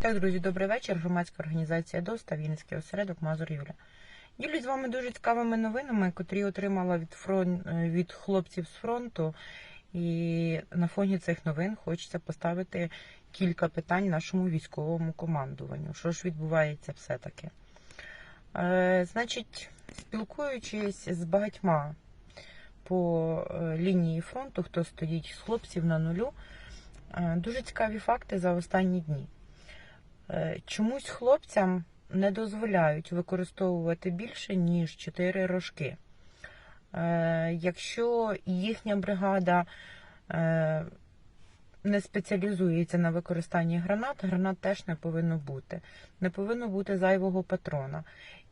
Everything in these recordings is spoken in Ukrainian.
Так, друзі, добрий вечір. Громадська організація ДОСТА, Вінницький осередок Мазур Юля. Ділюсь з вами дуже цікавими новинами, котрі отримала від фрон... від хлопців з фронту. І на фоні цих новин хочеться поставити кілька питань нашому військовому командуванню. Що ж відбувається все-таки? Е, значить, спілкуючись з багатьма по е, лінії фронту, хто стоїть з хлопців на нулю, е, дуже цікаві факти за останні дні. Е, Чомусь хлопцям не дозволяють використовувати більше, ніж 4 рожки. Е, Якщо їхня бригада е, не спеціалізується на використанні гранат, гранат теж не повинно бути. Не повинно бути зайвого патрона.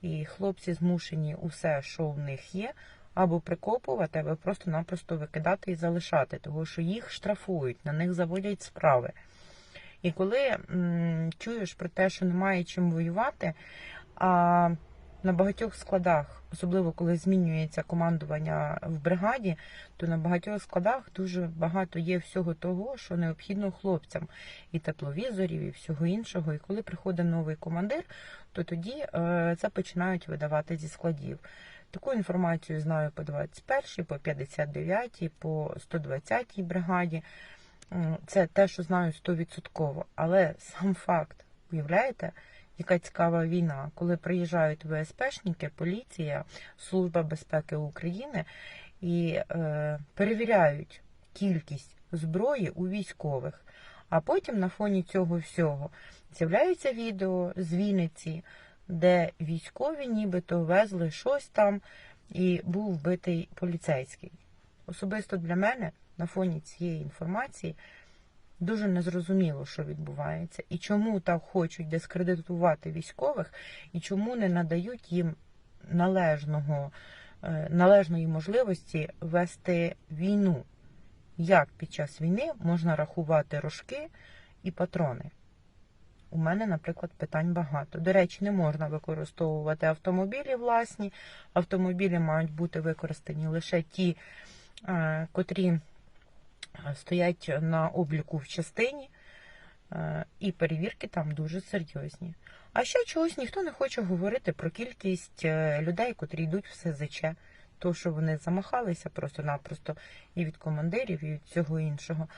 І хлопці змушені усе, що в них є, або прикопувати, або просто-напросто викидати і залишати, тому що їх штрафують, на них заводять справи. І коли м, чуєш про те, що немає чим воювати, а на багатьох складах, особливо коли змінюється командування в бригаді, то на багатьох складах дуже багато є всього того, що необхідно хлопцям, і тепловізорів, і всього іншого. І коли приходить новий командир, то тоді е, це починають видавати зі складів. Таку інформацію знаю по 21, по 59, по 120 бригаді. М, Це те, що знаю 100%. Але сам факт, уявляєте, яка цікава війна, коли приїжджають ВСПшники, поліція, Служба безпеки України і е, перевіряють кількість зброї у військових. А потім на фоні цього всього з'являються відео з Вінниці, де військові нібито везли щось там і був вбитий поліцейський. Особисто для мене на фоні цієї інформації дуже незрозуміло, що відбувається, і чому так хочуть дискредитувати військових, і чому не надають їм належного, е, належної можливості вести війну. Як під час війни можна рахувати рожки і патрони? У мене, наприклад, питань багато. До речі, не можна використовувати автомобілі власні. Автомобілі мають бути використані лише ті, е, котрі стоять на обліку в частині, е, і перевірки там дуже серйозні. А ще чогось ніхто не хоче говорити про кількість е, людей, котрі йдуть в СЗЧ. То, що вони замахалися просто-напросто і від командирів, і від всього іншого.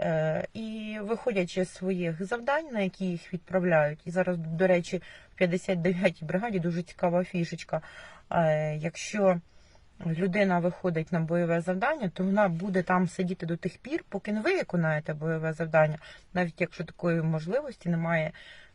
Е, І виходячи з своїх завдань, на які їх відправляють, і зараз, до речі, в 59-й бригаді дуже цікава фішечка. Е, Якщо людина виходить на бойове завдання, то вона буде там сидіти до тих пір, поки не ви виконаєте бойове завдання, навіть якщо такої можливості немає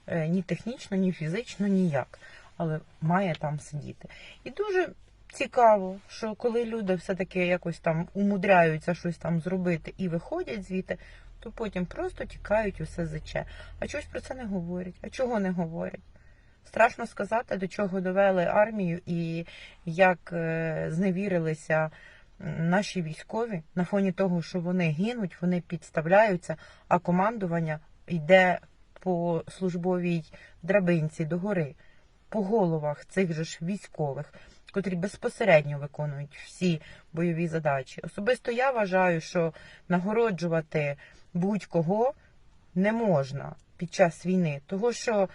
е, ні технічно, ні фізично, ніяк. Але має там сидіти. І дуже цікаво, що коли люди все-таки якось там умудряються щось там зробити і виходять звідти, то потім просто тікають у СЗЧ. А чогось про це не говорять. А чого не говорять? Страшно сказати, до чого довели армію і як е, зневірилися наші військові на фоні того, що вони гинуть, вони підставляються, а командування йде по службовій драбинці догори, по головах цих же ж військових, котрі безпосередньо виконують всі бойові задачі. Особисто я вважаю, що нагороджувати будь-кого не можна під час війни, того що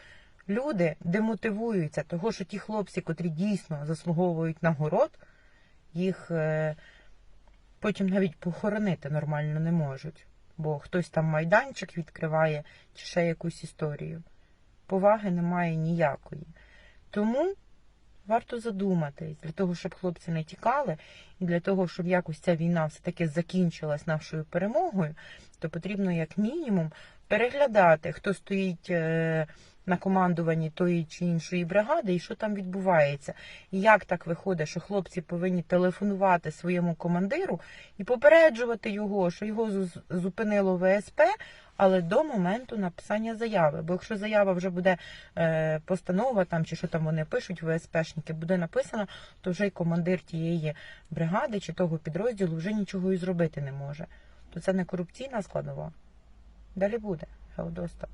люди демотивуються, того що ті хлопці, котрі дійсно заслуговують нагород, їх е, потім навіть похоронити нормально не можуть. Бо хтось там майданчик відкриває чи ще якусь історію. Поваги немає ніякої. Тому варто задуматись для того, щоб хлопці не тікали, і для того, щоб якось ця війна все-таки закінчилась нашою перемогою, то потрібно як мінімум переглядати, хто стоїть е, на командуванні тої чи іншої бригади, і що там відбувається. І як так виходить, що хлопці повинні телефонувати своєму командиру і попереджувати його, що його зупинило ВСП, але до моменту написання заяви. Бо якщо заява вже буде е, постанова там чи що там вони пишуть, ВСПшники, буде написано, то вже й командир тієї бригади чи того підрозділу вже нічого і зробити не може. То це не корупційна складова. Далі буде. Геодоста.